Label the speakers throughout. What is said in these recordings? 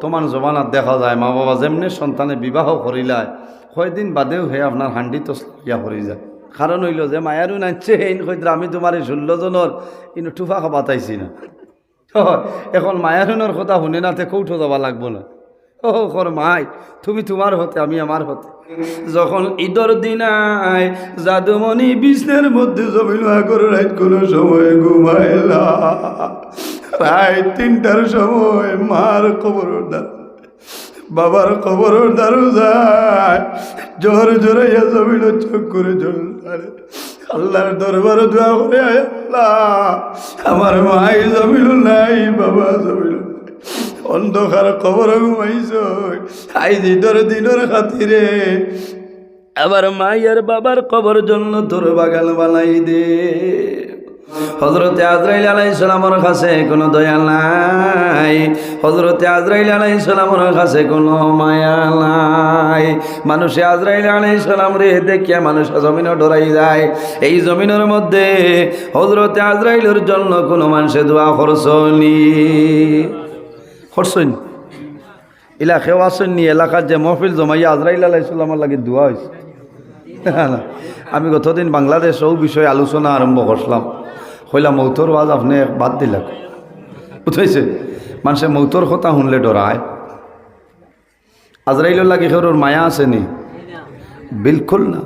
Speaker 1: বর্তমান জমানাত দেখা যায় মা বাবা যেমনি সন্তানে বিবাহ করিলায় কয়দিন বাদেও হে আপনার হান্ডি তো ইয়া করি যায়। কারণ হইল যে মায়ারও নাচছে হেন কইদ্রা আমি তোমার এই ষোলো জনের কিন্তু টুফা খাবাতাইছি না। এখন মায়ারুনের কথা শুনে না তে কৌঠো যাবা লাগবো না। ও কর মাই, তুমি তোমার হতে, আমি আমার হতে। যখন ঈদর দিনায় জাদুমণি বিষ্ণের মধ্যে জমিল আগর রাত কোনো সময় ঘুমাইলা। রাত তিনটার সময় মার খবর বাবার খবর দারু যায় জোর জোরে জমিল চোখ করে জল। আল্লাহর দরবার দোয়া করে আল্লাহ, আমার মাই জমিল নাই, বাবা জমিল। অন্ধকার খবর ঘুমাইছ আইজ ঈদর দিনের খাতিরে আবার মাই আর বাবার কবর জন্য তোর বাগান বানাই দে হজরতে আজরাইল আলাইসালামর কাছে কোনো দয়া নাই। হজরতে আজরাইল আলাইসালামর কাছে কোনো মায়া নাই। মানুষে আজরাইল আলাইসালাম রে, দেখিয়া মানুষ জমিনও ডরাই যায়। এই জমিনের মধ্যে হজরতে আজরাইলের জন্য কোনো মানুষে দোয়া খরচনি খরচনি এলাকাও আসেননি এলাকার যে মহফিল জমাইয়া আজরাইল আলাইসালামের লাগে দোয়া হয়েছে। আমি গতদিন বাংলাদেশ বিষয়ে আলোচনা আরম্ভ করলাম হইলা মৌতর ওয়াজ আপনি বাদ দিলাক। বুঝাইছে মানুষে মৌতর কথা শুনলে ডরায় আজরাইল খেরোর মায়া আসেনি বিলকুল না।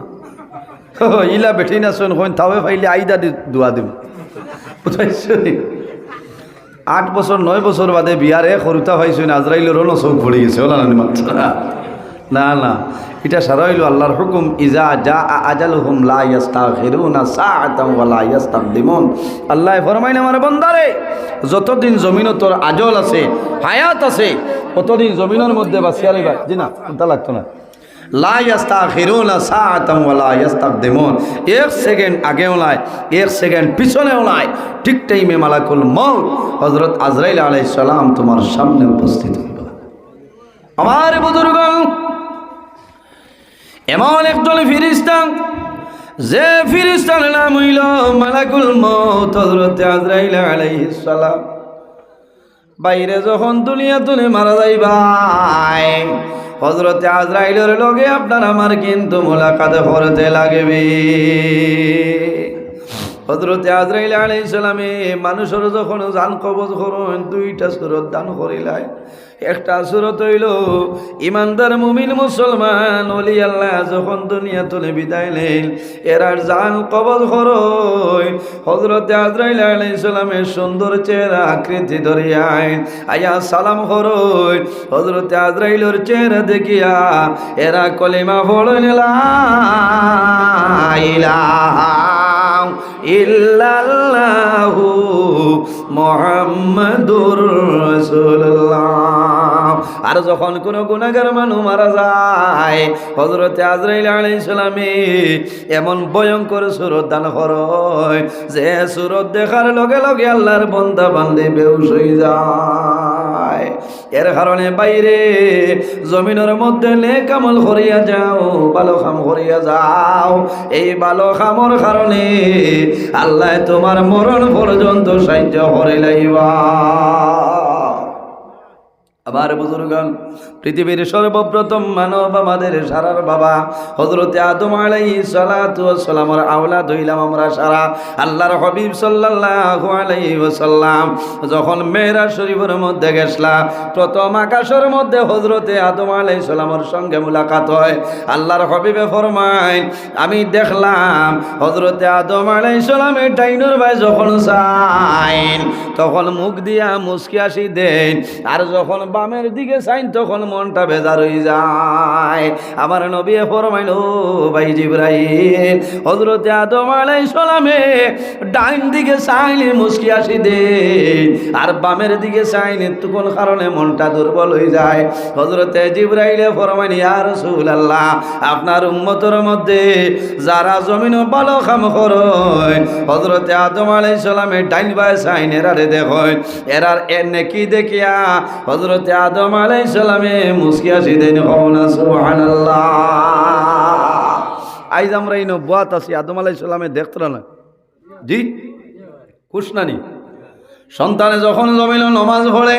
Speaker 1: ইলা বেঠি না শোন হইন তাও ফাইলে আইদা দোয়া দিম। বুঝাইছে আট বছর নয় বছর বাদে বিয়ারে সৰুতা পাইছোঁ আজৰাইলৰো নচৌক ভৰি গেছে ওলা নানি মাত্ৰ। না না। এটা সারা হইল আল্লাহর হুকুম, ইজা যা আজাল হুম লা ইয়াস্তাখিরুনা সাআতাম ওয়া লা ইয়াস্তাকদিমুন। আল্লাহ ফরমাইন, আমার বান্দারে, যতদিন জমিন তোর আজল আছে, হায়াত আছে, ততদিন জমিনের মধ্যে বাঁচিয়া রইবা জি না চিন্তা লাগতো না। ঠিক টাইমে মালাকুল তোমার সামনে উপস্থিত আমার বুজুর্গণ এমন একজন ফিরিস্তান, যে ফিরিস্তান নাম হইল মালাকুল মৌত হযরত আজরাইল আলাইহিস সালাম। বাইরে যখন দুনিয়া তুলে মারা যাইবাই হজরতে আজরাইলের লগে আপনার আমার কিন্তু মোলাকাত করতে লাগবে। হজরতে আজরাইল আলাইহিস সালামে মানুষের যখন জান কবজ করুন, দুইটা সুরত দান করিলাই একটা সুরত হইল, ইমানদার মুমিন মুসলমান অলি আল্লাহ যখন দুনিয়া তুলে বিদায় নেন এরার জান কবজ করই হজরতে আজরাইল আলাইহিস সালামের সুন্দর চেহারা আকৃতি ধরিয়ায় আয়া সালাম করই হজরতে আজরাইলের চেহারা দেখিয়া এরা কলিমা ইলাহা ইল্লাল্লাহু মুহাম্মাদুর রাসূলুল্লাহ। আর যখন কোন গুনাহগার মানুষ মারা যায়, হযরতে আজরাইল আলাইহিস সালামে এমন ভয়ঙ্কর সুরত দান হয় যে সুরত দেখার লগে লগে আল্লাহর বন্ধা বান্দে বেহুশ হয়ে যায়। এর কারণে বাইরে জমিনের মধ্যে নেক আমল করিয়া যাও, ভালো কাম করিয়া যাও। এই ভালো কামর কারণে আল্লাহ তোমার মরণ পর্যন্ত সাহায্য করে লাইবা। আবার বুজুর্গান, পৃথিবীর সর্বপ্রথম মানব, আমাদের সারার বাবা হজরতে আদম আলাই সালাতামর আওলা ধইলাম আমরা সারা, আল্লাহর হবিব সাল্লাল্লাহু আলাইহি ওয়াসাল্লাম। যখন মেয়েরা শরীফের মধ্যে গেছলা প্রথম আকাশের মধ্যে হজরতে আদম আলাই সালামর সঙ্গে মুলাকাত হয়, আল্লাহর হবিবে ফরমায়, আমি দেখলাম হজরতে আদম আলাই সালামের ডাইনোর ভাই যখন চাইন তখন মুখ দিয়া মুসকি আসি দেন, আর যখন বামের দিকে চাইন তখন মনটা বেজার হয়ে যায়। আমার নবী ফরমাইল, ভাই জিব্রাহিম হজরতে আদম আলাই সালামে ডাইন দিকে চাইলে মুসকি আসি দে, আর বামের দিকে চাইলে তখন কারণে মনটা দুর্বল হয়ে যায়। হজরতে জিব্রাইলে ফরমাইন আর রসুল আল্লাহ আপনার উম্মতর মধ্যে যারা জমিন ভালো খাম করয় হজরতে আদম আলাই সালামে ডাইন বাই সাইন এরারে দেখয় এরার এর নেকি দেখিয়া হজরতে আদম আলাই সালামে মুসকি আসি দেন আইজ আমরা এই নব্বাত আছি, আদম আলাই সালামে দেখত না? জি? কুশনানি সন্তানে যখন জমিল নমাজ পড়ে,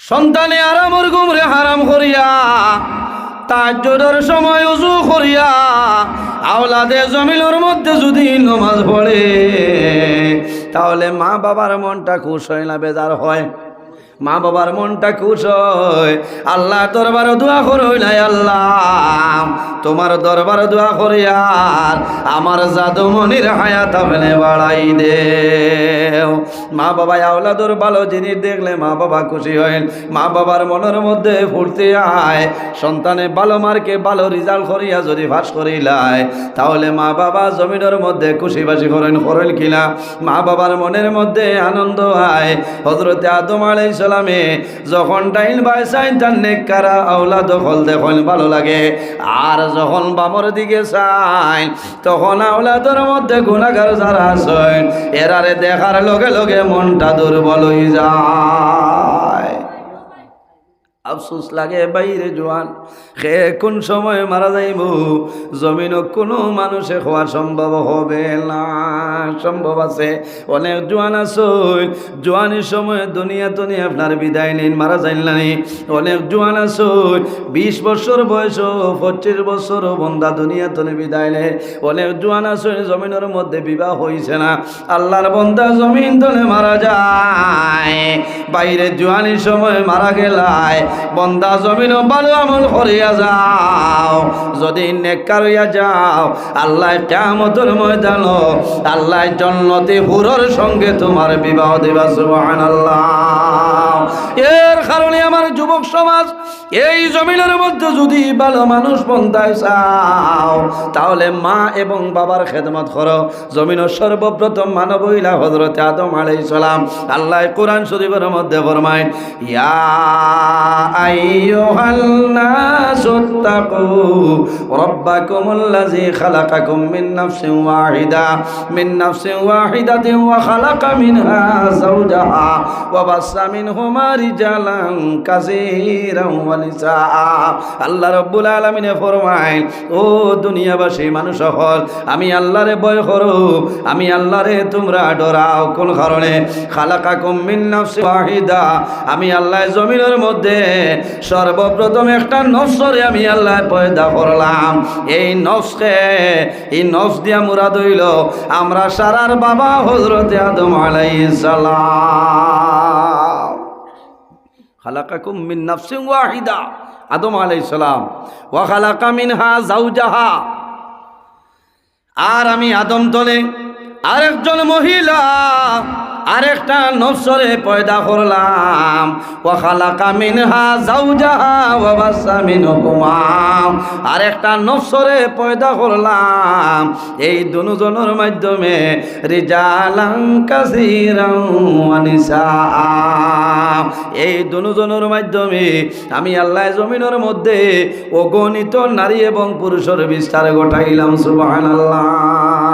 Speaker 1: সন্তানে আরামর গুমরে হারাম করিয়া তাজ্জুদের সময় উজু করিয়া, আওলাদে জমিনের মধ্যে যদি নমাজ পড়ে, তাহলে মা বাবার মনটা খুশ হয় না, বেজার হয়। মা বাবার মনটা খুশ হয়। আল্লাহ দরবার দোয়া করই আল্লাহ। তোমার দরবার দোয়া করি আর আমার জাদুমনির হায়াত আপনি বাড়াই দে মা বাবা, আওলাদর ভালো জিনিস দেখলে মা বাবা খুশি হয়। মা বাবার মনের মধ্যে ফুর্তি আয়। সন্তানে ভালো মার্কে ভালো রেজাল্ট করিয়া যদি ফাঁস করিলায় তাহলে মা বাবা জমিনের মধ্যে খুশি বাসি করেন করেন কিনা? মা বাবার মনের মধ্যে আনন্দ হয়। হজরতে আদম আলাই সালামে, যখন টাইন বাই সাইন তার নেককারা আওলা দখল দেখুন ভালো লাগে। আর যখন বামর দিকে সাইন, তখন আওলাদের মধ্যে গুণাগার যারা আসেন এরারে দেখার লগে লগে মনটা দুর্বল হয়ে যায়। আফসোস লাগে বাইরে জোয়ান। সে কোন সময় মারা যাইব? জমিন কোনো মানুষে হওয়া সম্ভব হবে না। সম্ভব আছে। অনেক জোয়ান আসই জোয়ানের সময় দুনিয়া দুনিয়া আপনার বিদায় নিন, মারা যাইলানি অনেক জোয়ান আসই বিশ বছর বয়স পঁচিশ বছর বন্ধা দুনিয়া তনে বিদায় নে। অনেক জোয়ান আসই জমিনের মধ্যে বিবাহ হয়েছে না। আল্লাহর বন্ধা জমিন তনে মারা যায়। বাইরে জোয়ানির সময় মারা গেলায়। বন্দা জমিন ভালো আমল করিয়া যাও। যদি নেকারিয়া যাও, আল্লাহ কেমতর ময়দান আল্লাহ জন্নতি হুরর সঙ্গে তোমার বিবাহ দিবা, সুবহানাল্লাহ। এর কারণে আমার যুবক সমাজ এই জমিনের মধ্যে যদি ভালো মানুষ বন্ধায় চাও, তাহলে মা এবং বাবার খেদমত করো। জমিনের সর্বপ্রথম মানব হইলা হজরত আদম আলাই সালাম। আল্লাহ কোরআন শরীফের মধ্যে ফরমায়, ইয়া ওয়াহিদা কাসীরান ওয়া নিসা আল্লাহ রাব্বুল আলামিনে ফরমায়, ও দুনিয়াবাসী, মানুষ হল আমি আল্লাহরে ভয় করো, আমি আল্লাহরে তোমরা ডরাও। কোন কারণে? খালাকা মিন ওয়াহিদা, আমি আল্লাহ জমিনের মধ্যে সর্বপ্রথম একটা নফসরে আমি আল্লাহ পয়দা করলাম। এই নফসকে, এই নফস দিয়া মুরাদ হইল আমরা সারার বাবা হজরতে আদম আলাইহিস সালাম। খালাকাকুম মিন নাফসিং ওয়াহিদা, আদম আলাইসালাম সালাম। ওয়া খালাকা মিনহা জাউজাহা আর আমি আদম তলে আরেকজন মহিলা আরেকটা নফসরে পয়দা করলাম। ওয়া খালাকা মিনহা যাওজাহা ওয়া বাসা মিনহুমা। আরেকটা নফসরে পয়দা করলাম। এই দুজনের মাধ্যমে রিজালান কাসীরান এই দুজনের মাধ্যমে আমি আল্লাহ জমিনের মধ্যে অগণিত নারী এবং পুরুষের বিস্তার ঘটাইলাম, সুবহানাল্লাহ।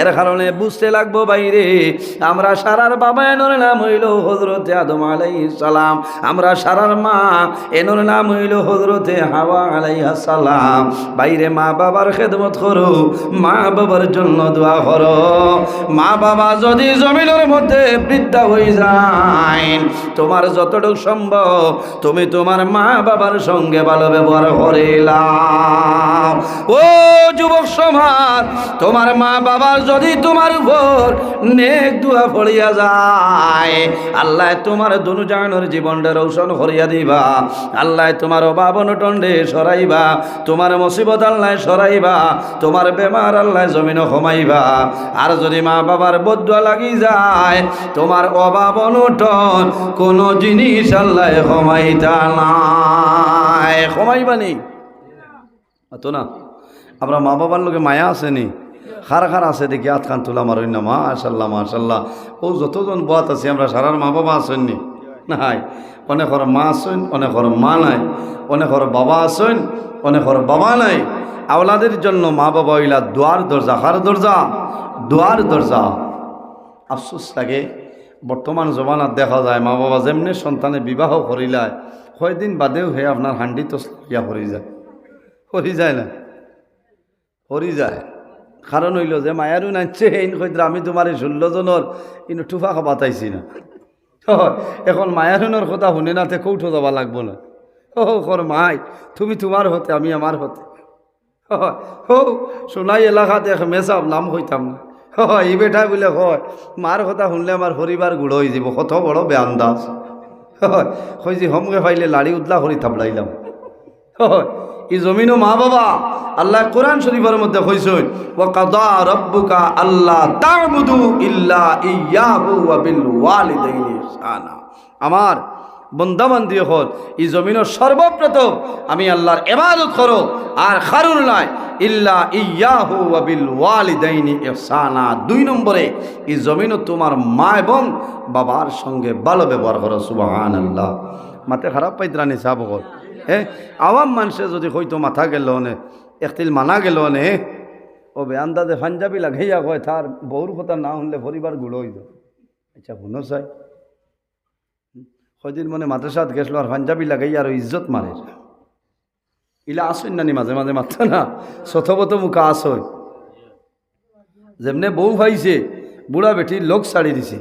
Speaker 1: এর কারণে বুঝতে লাগবো বাইরে, আমরা সারার বাবা এনোর নাম হইল হজরতে আদম আলাই সালাম। আমরা সারার মা এনোর নাম হইল হজরতে হাওয়া আলাই সালাম। বাইরে মা বাবার খেদমত করো, মা বাবার জন্য দোয়া করো। মা বাবা যদি জমিনের মধ্যে বৃদ্ধা হয়ে যায়, তোমার যতটুকু সম্ভব তুমি তোমার মা বাবার সঙ্গে ভালো ব্যবহার করিলাম ও যুবক সমাজ, তোমার মা বাবার যদি তোমার উপর নেক দুয়া ফড়িয়া যায়, আল্লাহ তোমার দুনু জানোর জীবনটা রৌশন করিয়া দিবা, আল্লাহ তোমার অভাব অনটন্ডে সরাইবা, তোমার মুসিবত আল্লাহ সরাইবা, তোমার বেমার আল্লাহ জমিন কমাইবা আর যদি মা বাবার বদুয়া লাগি যায়, তোমার অভাব অনটন কোনো জিনিস আল্লাহ কমাইতা নাই। কমাইবানি তো না? আমরা মা বাবার লোকে মায়া আসেনি খার খার আছে দেখি আত খান তুলা মারই না, মাশাল্লাহ মাশাল্লাহ। ও, যতজন বাত আছে, আমরা সারার মা বাবা আসেননি নাই। অনেক হর মা আসেন অনেক হর মা নাই। অনেক হর বাবা আসেন অনেক হর বাবা নাই। আওলাদের জন্য মা বাবা হইলা দোয়ার দরজা। হার দরজা? দোয়ার দরজা। আফসোস লাগে, বর্তমান জমানাত দেখা যায় মা বাবা যেমনি সন্তানে বিবাহ করিলায়, কয়দিন বাদেও হে আপনার হান্ডি ইয়া হরি যায়। হরি যায় না? হরি যায়। কারণ হইল যে মায়ারও নাচছে এই কইদ্রা আমি তোমার এই ষোলো জনের ইনো টুফা বাতাইছি না এখন মায়ারুনের কথা শুনে না তে কৌঠো যাবা লাগবো না। ও মাই, তুমি তোমার হতে, আমি আমার হতে। হো, সোনাই এলাকাতে এক মেসাব নাম হইতাম না। এই বেটা বলে হয় মার কথা শুনলে আমার পরিবার গুড়ো হয়ে যাব, কত বড় বেআন্দাজ হয় কই হমকে পাইলে লাড়ি উদলা করি থাপলাইলাম হয় এই জমিনও মা বাবা আল্লাহ কোরআন শরীফের মধ্যে কইছেন ওয়া কাদা ইল্লা আমার বন্দাবান্দি হল এই জমিনের সর্বপ্রথম আমি আল্লাহর ইবাদত করো, আর খারুন নাই, ইল্লা ইয়াহু ওয়া বিল ওয়ালিদাইনি ইহসানা। দুই নম্বরে, এই জমিনও তোমার মা এবং বাবার সঙ্গে ভালো ব্যবহার করো, সুবহানাল্লাহ। মাতে খারাপ পাইতরানি সাহেব হল হ্যাঁ আওয়াম মানুষে যদি হয়তো মাথা গেল নে, একতিল মানা গেল নে ও বে আন্দাজে পাঞ্জাবি লাগাইয়া কয় তার বউর কথা না শুনলে পরিবারগুলো হইল। আচ্ছা শুনো চাই। কয়দিন মনে মাদ্রাসাত গেছিল আর পাঞ্জাবি লাগাইয়া আর ইজ্জত মারে। ইলা আসইন নানি মাঝে মাঝে মাত্র না, সথবত মুখা আসই। যেমনে বউ ভাইছে, বুড়া বেটি লোক ছাড়ি দিছে।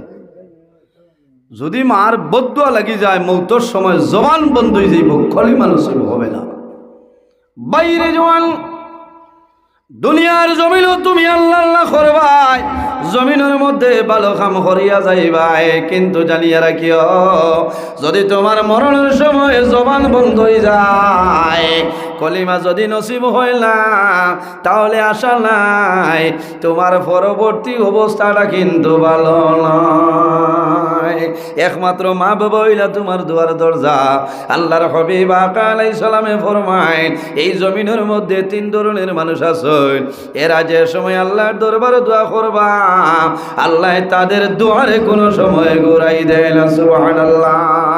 Speaker 1: যদি মার বদুয়া লাগি যায়, মৌতর সময় জবান বন্ধ হয়ে যাইব খলি মানুষ হবে না। বাইরে জওয়ান দুনিয়ার জমিনও তুমি আল্লাহ করবাই, জমিনের মধ্যে ভালো কাম করিয়া যাইবাই। কিন্তু জানিয়া রাখিও, যদি তোমার মরণের সময় জবান বন্ধ হয়ে যায়, কলিমা যদি নসিব হয় না, তাহলে আশা নাই, তোমার পরবর্তী অবস্থাটা কিন্তু ভালো একমাত্র মা বাবা তোমার দুয়ার দরজা। আল্লাহর হবিব আকালাই সালামে ফরমায়, এই জমিনের মধ্যে তিন ধরনের মানুষ আছেন। এরা যে সময় আল্লাহর দরবারে দোয়া করবা, আল্লাহ তাদের দুয়ারে কোনো সময় ঘুরাই দেয় না, সুবহানাল্লাহ।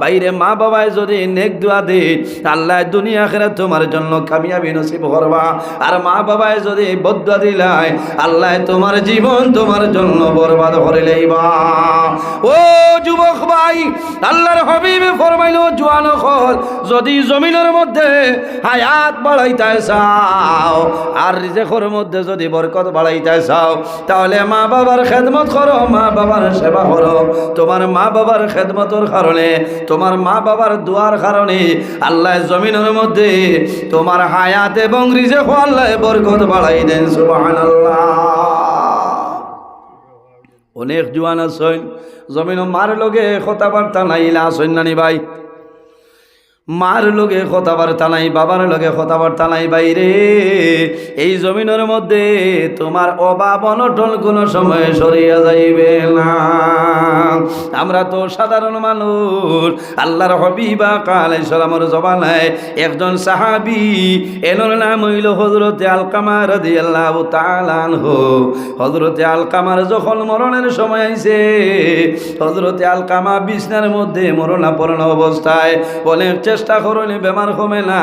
Speaker 1: বাইরে মা বাবায় যদি নেক দোয়া দে আল্লাহ দুনিয়া আখিরাত তোমার জন্য কামিয়াবি নসিব করবা। আর মা বাবায় যদি বদুয়া দিলাই আল্লাহ তোমার জীবন তোমার জন্য বরবাদ করে লইবা। ও যুবক ভাই, আল্লাহর হবিবে ফরমাইলো, জোয়ানো হল যদি জমিনের মধ্যে হায়াত বাড়াইতে চাও, আর রিজেকর মধ্যে যদি বরকত বাড়াইতে চাও, তাহলে মা বাবার খেদমত করো, মা বাবার সেবা করো। তোমার মা বাবার খেদমতর কারণে তোমার মা বাবার দোয়ার কারণে আল্লাহ জমিনের মধ্যে তোমার হায়াত এবং রিজে আল্লাহ বরকত বাড়াই দেন সুবাহান অনেক জোয়ান আছেন, জমিন মার লগে কথাবার্তা নাইলা আছেন নানি ভাই? মার লগে কথাবার্তা নাই, বাবার লগে কথাবার্তা নাই বাইরে। এই জমিনের মধ্যে তোমার অভাব অনটন কোনো সময় সরিয়া যাইবে না। আমরা তো সাধারণ মানুষ, আল্লাহর হবিবা কালাই সালামর জবানায় একজন সাহাবি এনোর নাম হইল হজরতে আলকামা রাদি আল্লাহ তালান হো হজরতে আলকামার যখন মরণের সময় আইছে হজরতে আলকামা বিছনার মধ্যে মরণাপন্ন অবস্থায় অনেক চেষ্টা করলি বেমার কমে না।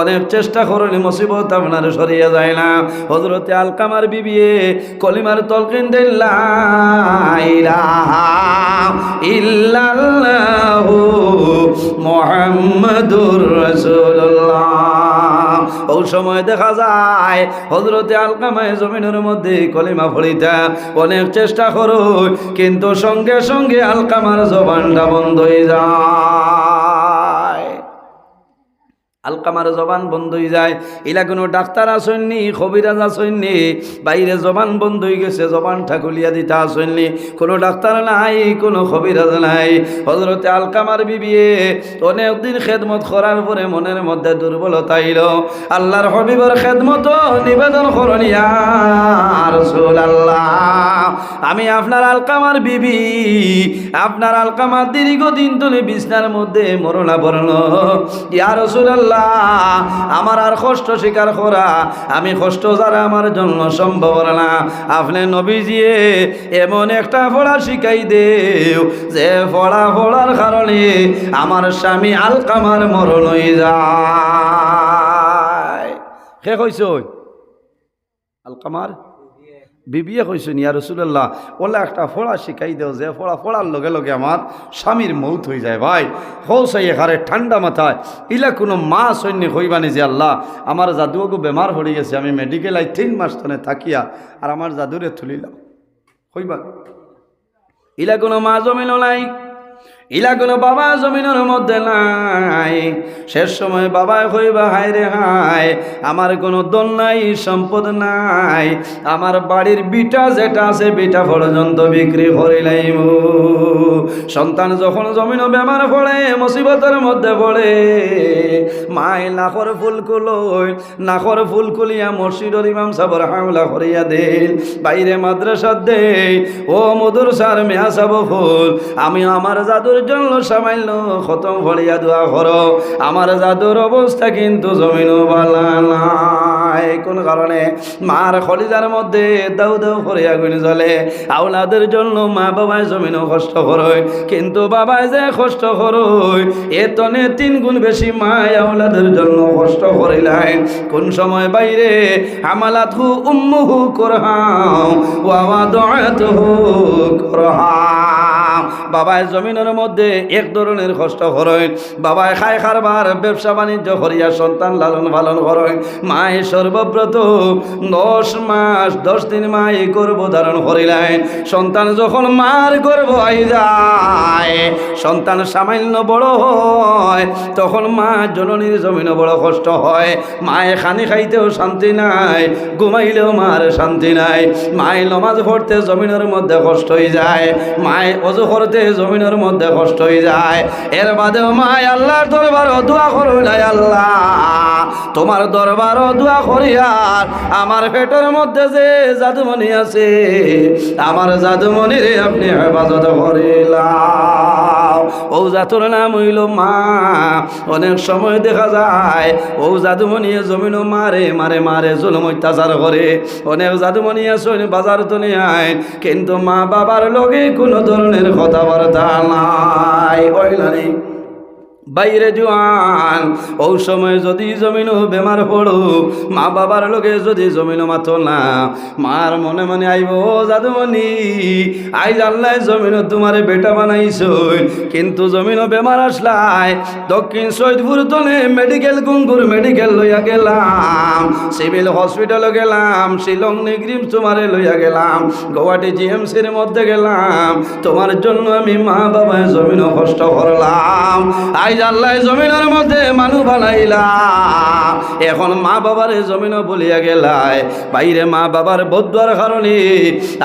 Speaker 1: অনেক চেষ্টা করলি মুসিবত আপনার সরিয়ে যায় না। হজরতে আলকামার বিবিয়ে কলিমার তলকিন ইল্লাল্লাহু মোহাম্মদুর রাসূলুল্লাহ। ও সময় দেখা যায় হজরতে আলকামায় জমিনের মধ্যে কলিমা ফলিতা। অনেক চেষ্টা করো কিন্তু সঙ্গে সঙ্গে আলকামার জবানটা বন্ধ হয়ে যায়। আলকামার জবান বন্ধ হয়ে যায়। এলা কোনো ডাক্তার আসেননি, খবিরাজ আসেননি, বাইরে জবান বন্ধ হয়ে গেছে জবান ঠাকুলিয়া দিতে আসেননি। কোনো ডাক্তার নাই, কোনো খবিরাজ নাই। হজরতে আলকামার বিবিয়ে অনেকদিন খেদমত করার পরে মনের মধ্যে দুর্বলতা এল। আল্লাহর হবিবর খেদমত নিবেদন রসুল আল্লাহ আমি আপনার আলকামার বিবি, আপনার আলকামার দীর্ঘদিন তুলে বিছনার মধ্যে মরণা বরণ ইয়া রসুল আল্লাহ আমার আর কষ্ট স্বীকার করা, আমি কষ্ট যারা আমার জন্য সম্ভব না। আপনি নবীজিয়ে, এমন একটা পড়া শিখাই দেও, যে পড়া পড়ার কারণে আমার স্বামী আলকামার মরণ হয়ে যায়। সে কইস আলকামার? বিবিয়ে কইছেন, ইয়া রসুল্লাহ ওলা একটা ফোড়া শিখাই দেও যে ফোড়া ফোড়ার লগে লগে আমার স্বামীর মৌত হয়ে যায় ভাই। হৌসাই এখানে ঠান্ডা মাথায়, ইলা কোনো মা সৈন্য হইবানি যে আল্লাহ, আমার জাদুকে বেমার হয়ে গেছে, আমি মেডিকেল আই তিন মাস তনে থাকিয়া আর আমার জাদুরে তুলিলাম হইবা ইলা কোনো মা জমিল নাই। ইলা কোনো বাবা জমিনের মধ্যে নাই। শেষ সময় বাবা হইবা হায় রে হায়, আমার কোনো দল নাই, সম্পদ নাই। আমার বাড়ির বিটা যেটা আছে, বিটা পর্যন্ত বিক্রি করিলাইম সন্তান যখন জমিন বেমার পড়ে, মুসিবতের মধ্যে পড়ে, মাই নাখর ফুল কুলই নাখর ফুল কুলিয়া মসজিদর ইমাম সাবর হামলা করিয়া দেন বাইরে মাদ্রাসা দে ও মধুর সার মেয়া সাব ফুল, আমি আমার জাদুর জন্য সামান্য খতম ভরিয়া দোয়া করো। আমার জাদুর অবস্থা কিন্তু জমিন বালা নাই। কোন কারণে? মার খলিজার মধ্যে দাউ দাউ করিয়া গুনি চলে আওলাদের জন্য মা বাবায় জমিনও কষ্ট করয় কিন্তু বাবায় যে কষ্ট করয় এতনে তিন গুণ বেশি মা আওলাদের জন্য কষ্ট করিলাই কোন সময় বাইরে আমালাত হু উম্মুহু করহাও ওয়া দাআতুহু করহাও বাবায় জমিনের মধ্যে এক ধরনের কষ্ট করেন। বাবায় খায় খারবার, ব্যবসা বাণিজ্য করিয়া সন্তান লালন পালন করেন। মায়ে সর্বব্রত দশ মাস, দশ দিন মায়ে গর্ভ ধারণ করিলেন। সন্তান যখন মার গর্ভ আই যায়, সন্তান সামান্য বড় হয়, তখন মা জননীর জমিনে বড় কষ্ট হয়। মায়ে খানি খাইতেও শান্তি নাই, ঘুমাইলেও মার শান্তি নাই। মায়ে নমাজ পড়তে জমিনের মধ্যে কষ্ট হয়ে যায়। মায়ে অজু করতে জমিনের মধ্যে কষ্ট হয়ে যায়। এর বাদেও মায় আল্লাহর দরবার দোয়া করো নাই আল্লাহ। তোমার দরবার দোয়া করিয়ার আমার পেটের মধ্যে যে জাদুমণি আছে, আমার জাদুমণিরে আপনি হেফাজত করিলাম ও জাতুর নাম হইল মা। অনেক সময় দেখা যায়, ও জাদুমণি জমিনও মারে মারে মারে জুলুম অত্যাচার করে। অনেক জাদুমণি আছে বাজার তো আয় কিন্তু মা বাবার লগে কোনো ধরনের কথাবার্তা নাই ওই নেই বাইরে জোয়ান, ও সময় যদি জমিন বেমার পড়ো, মা বাবার লোকে যদি জমিন মাত না, মার মনে মনে আইব জাদুমণি আই জানলাই জমিন তোমারে বেটা বানাইছ কিন্তু জমিন বেমার আসলাই, দক্ষিণ সৈদপুর তলে মেডিকেল গুঙ্গুর মেডিকেল লইয়া গেলাম, সিভিল হসপিটালে গেলাম, শিলং নিগ্রিম তোমারে লইয়া গেলাম, গুয়াহাটি জিএমসির মধ্যে গেলাম, তোমার জন্য আমি মা বাবায় জমিন কষ্ট করলাম আই আল্লাহ জমিনের মধ্যে মানুষ বানাইলা। এখন মা বাবার জমিনও বলিয়া গেলাই বাইরে মা বাবার বদুয়ার কারণে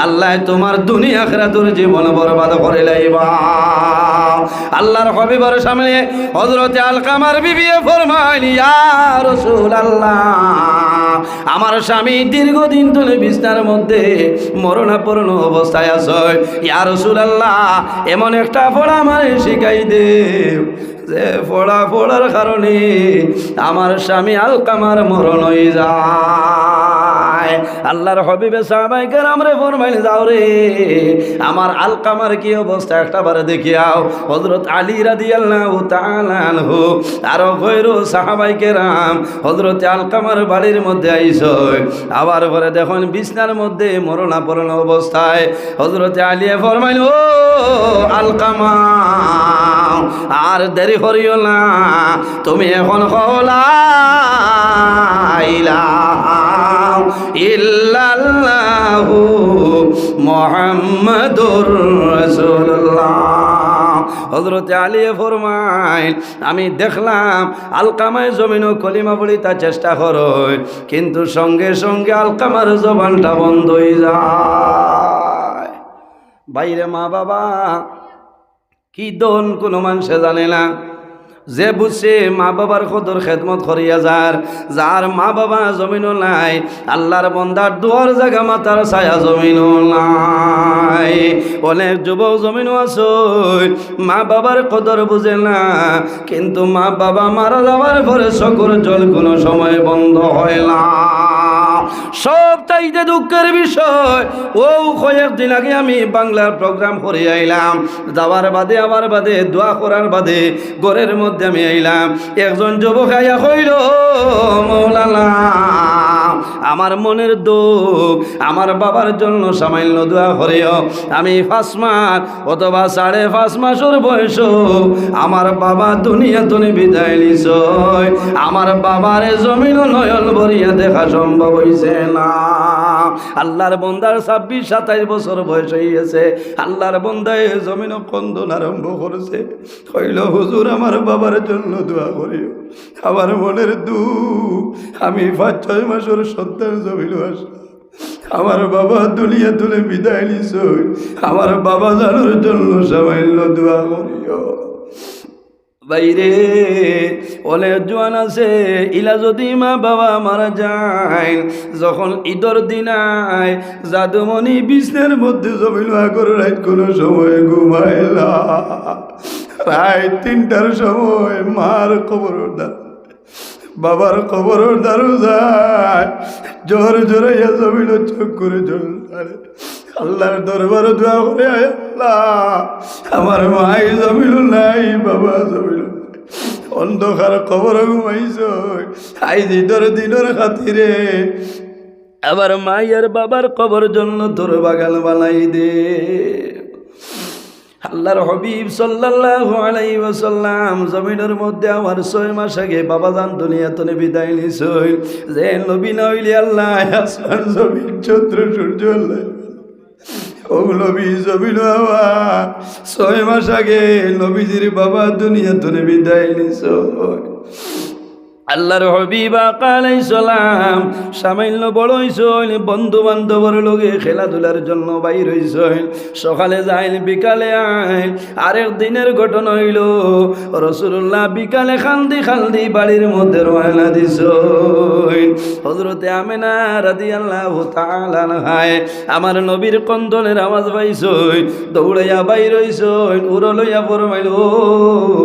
Speaker 1: আল্লাহ তোমার দুনিয়া খেরা তোর জীবন বরবাদ করে লাইবা। আল্লাহর হবিবর সামনে হজরতে আলকামার বিবিয়ে ফরমাইল, ইয়া রসুল আল্লাহ আমার স্বামী দীর্ঘদিন ধরে বিছনার মধ্যে মরণাপন্ন অবস্থায় আছে। ইয়া রসুল আল্লাহ এমন একটা ফল আমার শিখাই দে। যে ফোড়া ফোড়ার কারণে আমার স্বামী আলকামার মরণ হয়ে যায়। আল্লাহর হবিবে সাহাবাইকার আমরে ফরমাইল, যাও রে, আমার আলকামার কি অবস্থা? একটা বারে দেখিয়াও হজরত আলী রাদি আল্লাহ আরও গৈরু সাহাবাইকে রাম হজরত আলকামার বাড়ির মধ্যে আইস। আবার পরে দেখুন, বিছনার মধ্যে মরণাপন্ন অবস্থায়। হজরতে আলিয়ে ফরমাইল, ও আলকামা, আর দেরি করিও না, তুমি এখন হলা ইল্লাল্লাহু মোহাম্মদুর হজরতে আলিয়ে ফরমাইল, আমি দেখলাম আলকামায় জমিন ও কলিমা বলি তা চেষ্টা করো কিন্তু সঙ্গে সঙ্গে আলকামার জবানটা বন্ধ হয়ে যায়। বাইরে মা বাবা কি দন কোনো মানুষে জানে না। যে বুঝছে মা বাবার কদর খেদমত করিয়া যার যার মা বাবা জমিনও নাই, আল্লাহর বন্দার দুয়ার জায়গা মাতার ছায়া জমিনও নাই। অনেক যুবক জমিনও আছো, মা বাবার কদর বুঝে না, কিন্তু মা বাবা মারা যাওয়ার পরে সকল জল কোনো সময় বন্ধ হয় না। সব চাইতে দুঃখের বিষয় ও কয়েকদিন আগে আমি বাংলার প্রোগ্রাম করে আইলাম। যাওয়ার বাদে, আবার বাদে, দোয়া করার বাদে ঘরের মধ্যে আমি আইলাম। একজন যুবক আইয়া কইল, মৌলানা আমার মনের দুঃখ, আমার বাবার জন্য সামান্য দোয়া করিও। আমি পাঁচ মাস অথবা সাড়ে পাঁচ মাসের বয়স আমার বাবা দুনিয়া তুমি বিদায় নিছ আমার বাবার জমিন নয়ন ভরিয়া দেখা সম্ভব হইছে না। আল্লাহর বন্দার ছাব্বিশ, সাতাইশ বছর বয়স হইয়াছে আল্লাহর বন্দায় জমিন কন্দন আরম্ভ করেছে। কইল, হুজুর, আমার বাবার জন্য দোয়া করিও। আমার মনের দুঃখ, আমি পাঁচ, ছয় মাসের সন্তান জমিল আস আমার বাবা দুলিয়া তুলে বিদায় নিছ। আমার বাবা জানোর জন্য সামান্য দোয়া করিও। বাইরে। অনেক জোয়ান আছে, ইলা যদি মা বাবা মারা যায়, যখন ঈদর দিনায় জাদুমণি বিষ্ণের মধ্যে জমিল আগর রাত কোনো সময় ঘুমাইলা রাত তিনটার সময় মার খবর বাবার খবর দারু যায়। জোর জোরাইয়া জমিল চোখ করে জল আল্লাহর দরবার দোয়া করে আল্লাহ, আমার মাই জমিল নাই, বাবা জমিল। অন্ধকার খবর ঘুমাইছ আই দিদর দিনের খাতিরে। আবার মাই আর বাবার কবর জন্য তোর বাগান বানাই দে। আল্লাহর হবিব সাল্লাল্লাহু আলাইহি জমিনের মধ্যে আমার ছয় মাস আগে বাবা জান দুনিয়া তনে বিদায় নিছই যে নবী না হইলে আল্লাহ জমিন, চন্দ্র, সূর্য, আল্লাহ। ও বীজ ছয় মাস আগে নবীজির বাবা দুনিয়া তনে বিদায় নিছই আল্লাহর হবিবা কালাই সালাম সামান্য বড় হইসইল বন্ধু বান্ধবর লগে খেলাধুলার জন্য বাইর হইসইল সকালে যাইল বিকালে আইল আরেক দিনের ঘটনা হইল রসুল্লাহ বিকালে খালদি খালদি বাড়ির মধ্যে রওনা দিসইল হজরতে আমেনা রাদি আল্লাহ তালান আমার নবীর কন্দনের আওয়াজ পাইসই দৌড়াইয়া বাইর হইসইল উড়ো লইয়া ফরমাইল, ও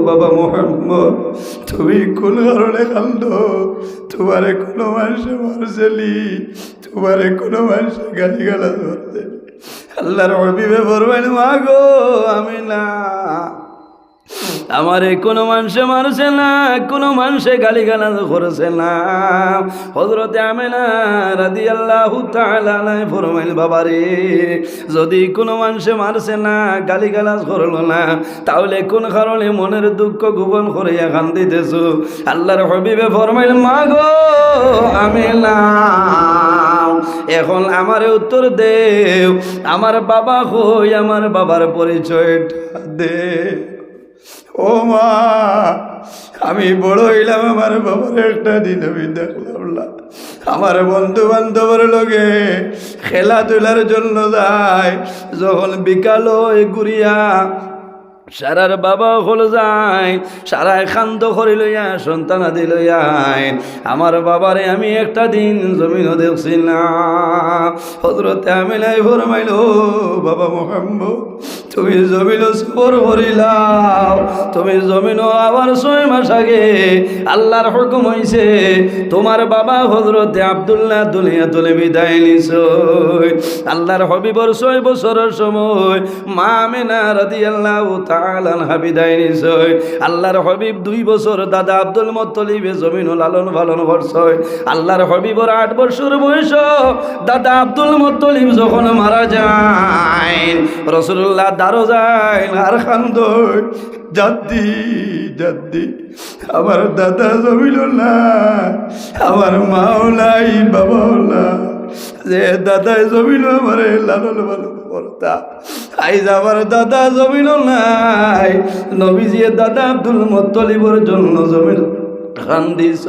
Speaker 1: বাবা মোহাম্মদ, তুমি কোন কারণে কান্দ তোমারে কোনো মানুষে মারছেলি, তোমারে কোনো মানুষে গালি গালাজ ধরছে আল্লাহর হবিবে বলবেন মা গো, আমি না। আমারে কোনো মানুষে মারছে না, কোনো মানুষে গালি গালা করেছে না। হজরতে আমে না রাদি আল্লাহ ফরমাইল, বাবারে, যদি কোনো মানুষে মারছে না গালি গালাজ করল না, তাহলে কোন কারণে মনের দুঃখ গোপন করে এখান দিতেছ আল্লাহর হবিবে ফরমাইল মা গো আমি না। এখন আমারে উত্তর দেও, আমার বাবা হই আমার বাবার পরিচয়টা দে ও মা, আমি বড় হইলাম, আমার বাবার একটা দিন আমি দেখলাম না। আমার বন্ধু বান্ধবের লগে খেলাধুলার জন্য যায়, যখন বিকাল ঘুরিয়া সারার বাবা হল যায় সারায় খান্দ করে লইয়া সন্তান লইয়াই। আমার বাবারে আমি একটা দিন জমিন দেখছি না। হজরতে আমি নাই ফরমাইল, বাবা মোহাম্মদ, তুমি জমিন সবর করিলাও, তুমি জমিন আবার ছয় মাস আগে আল্লাহর হুকুম হইছে, তোমার বাবা হজরতে আবদুল্লাহ দুনিয়া তুলে বিদায় নিছ। আল্লাহর হবিবর ছয় বছরের সময় মা মেনা রাদি আল্লাহ আল্লাহর হবিব দুই বছর দাদা আব্দুল মতলিবে জমিন লালন পালন করছয় আল্লাহর হবিবর আট বছর বয়স। দাদা আব্দুল মতলিব যখন মারা যায় রসুল্লাহ দারো যায় আর খান্দ জাদ্দি জাদ্দি, আমার দাদা জমিল না আমার মাও নাই বাবাও না যে দাদা জমিল আমারে লালন পালন করতা। আইজ আমার দাদা জমিন নাই। নবীজিয়ে দাদা আব্দুল মতলিবর জন্য জমিন খান দিছ।